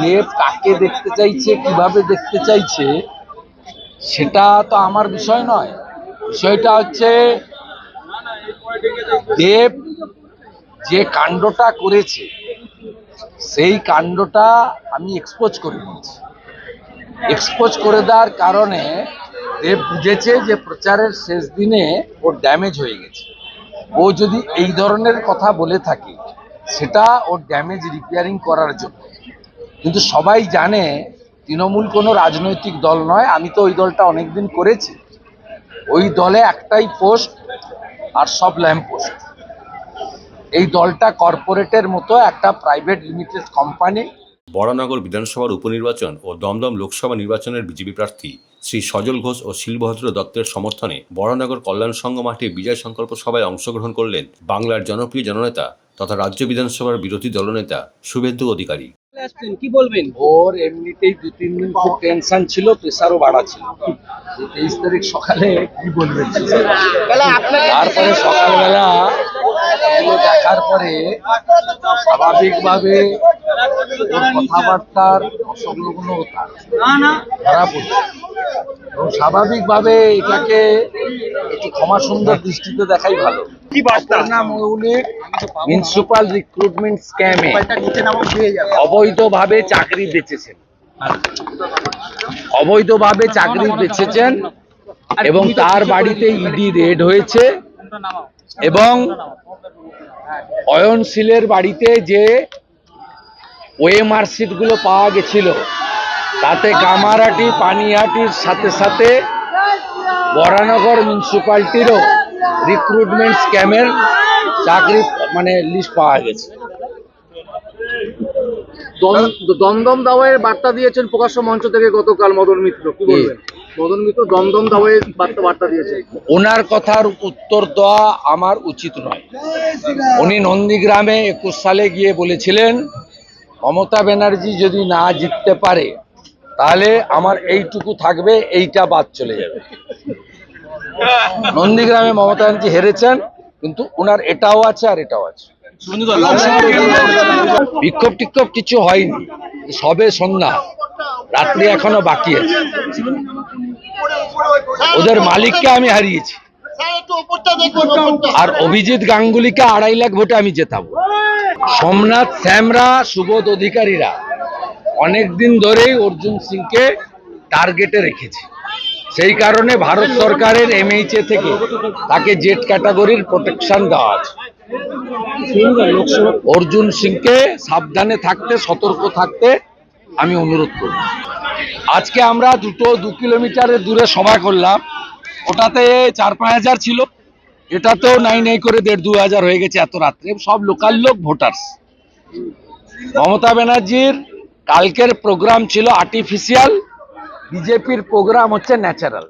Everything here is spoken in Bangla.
দেব কাকে দেখতে চাইছে, কীভাবে দেখতে চাইছে, সেটা তো আমার বিষয় নয়। বিষয়টা হচ্ছে দেব যে কাণ্ডটা করেছে, সেই কাণ্ডটা আমি এক্সপোজ করে দিয়েছি এক্সপোজ করে দেওয়ার কারণে দেব বুঝেছে যে প্রচারের শেষ দিনে ওর ড্যামেজ হয়ে গেছে। ও যদি এই ধরনের কথা বলে থাকে, সেটা ওর ড্যামেজ রিপেয়ারিং করার জন্য। কিন্তু সবাই জানে তৃণমূল কোনো রাজনৈতিক দল নয়। আমি তো ওই দলটা অনেকদিন করেছি। ওই দলে একটাই পোস্ট আর সব ল্যাম্প পোস্ট। এই দলটা কর্পোরেটের মতো একটা প্রাইভেট লিমিটেড কোম্পানি। বরানগর বিধানসভার উপনির্বাচন ও দমদম লোকসভা নির্বাচনের বিজেপি প্রার্থী শ্রী সজল ঘোষ ও শিলভদ্র দত্তের সমর্থনে বরানগর কল্যাণ সংঘ মাঠে বিজয় সংকল্প সভায় অংশগ্রহণ করলেন বাংলার জনপ্রিয় জননেতা তথা রাজ্য বিধানসভার বিরোধী দলনেতা শুভেন্দু অধিকারী। কি বলবেন? ওর এমনিতেই দু তিন দিন খুব টেনশন ছিল প্রেশারও বাড়া ছিল তেইশ তারিখ সকালে কি বলবেন? তারপরে সকালবেলা দেখার পরে স্বাভাবিকভাবে কথাবার্তার অসংলগ্ন ধরা পড়ছে। এবং স্বাভাবিকভাবে এটাকে একটু ক্ষমা সুন্দর দৃষ্টিতে দেখাই ভালো। কি বার্তা? মৌলিক মিউনিসিপাল রিক্রুটমেন্ট স্ক্যামে অবৈধভাবে চাকরি বেচেছেন। অবৈধভাবে চাকরি বেচেছেন এবং তার বাড়িতে ইডি রেড হয়েছে এবং অয়নশীলের বাড়িতে যে ওএমআরগুলো পাওয়া গেছিল তাতে কামারহাটি পানিহাটির সাথে সাথে বরানগর মিউনিসিপালিটিরও রিক্রুটমেন্ট স্ক্যামের চাকরি মানে লিস্ট পাওয়া গেছে। দম- দমদম দাওয়াইয়ের বার্তা দিয়েছেন প্রকাশ্য মঞ্চ থেকে গতকাল মদন মিত্র। কি বলবেন? মদন মিত্র দমদম দাওয়াইয়ের বার্তা বার্তা দিয়েছে ওনার কথার উত্তর দেওয়া আমার উচিত নয়। উনি নন্দীগ্রামে একুশ সালে গিয়ে বলেছিলেন মমতা ব্যানার্জি যদি না জিততে পারে তাহলে আমার এইটুকু থাকবে, এইটা বাদ চলে যাবে। নন্দীগ্রামে মমতা ব্যানার্জি হেরেছেন, কিন্তু ওনার এটাও আছে আর এটাও আছে। বিক্ষোভ টিক্ষোভ কিছু হয়নি, সবে সন্ধ্যা, রাত্রি এখনও বাকি আছে। ওদের মালিককে আমি হারিয়েছি। আর অভিজিৎ গাঙ্গুলিকে আড়াই লাখ ভোটে আমি জেতাবো। সোমনাথ শ্যামরা সুবোধ অধিকারীরা অনেকদিন ধরেই অর্জুন সিংকে টার্গেটে রেখেছে। সেই কারণে ভারত সরকারের এমএইচএ থেকে তাকে জেট ক্যাটাগরির প্রোটেকশন দেওয়া আছে। অর্জুন সিংকে সাবধানে থাকতে, সতর্ক থাকতে আমি অনুরোধ করব। আজকে আমরা দুটো, দু কিলোমিটারের দূরে সভা করলাম। ওটাতে চার, পাঁচ হাজার ছিল। এটাতেও নাই নাই করে দেড়, দু হাজার হয়ে গেছে এত রাত্রে। সব লোকাল লোক ভোটার্স মমতা ব্যানার্জির কালকের প্রোগ্রাম ছিল আর্টিফিশিয়াল বিজেপির প্রোগ্রাম হচ্ছে ন্যাচারাল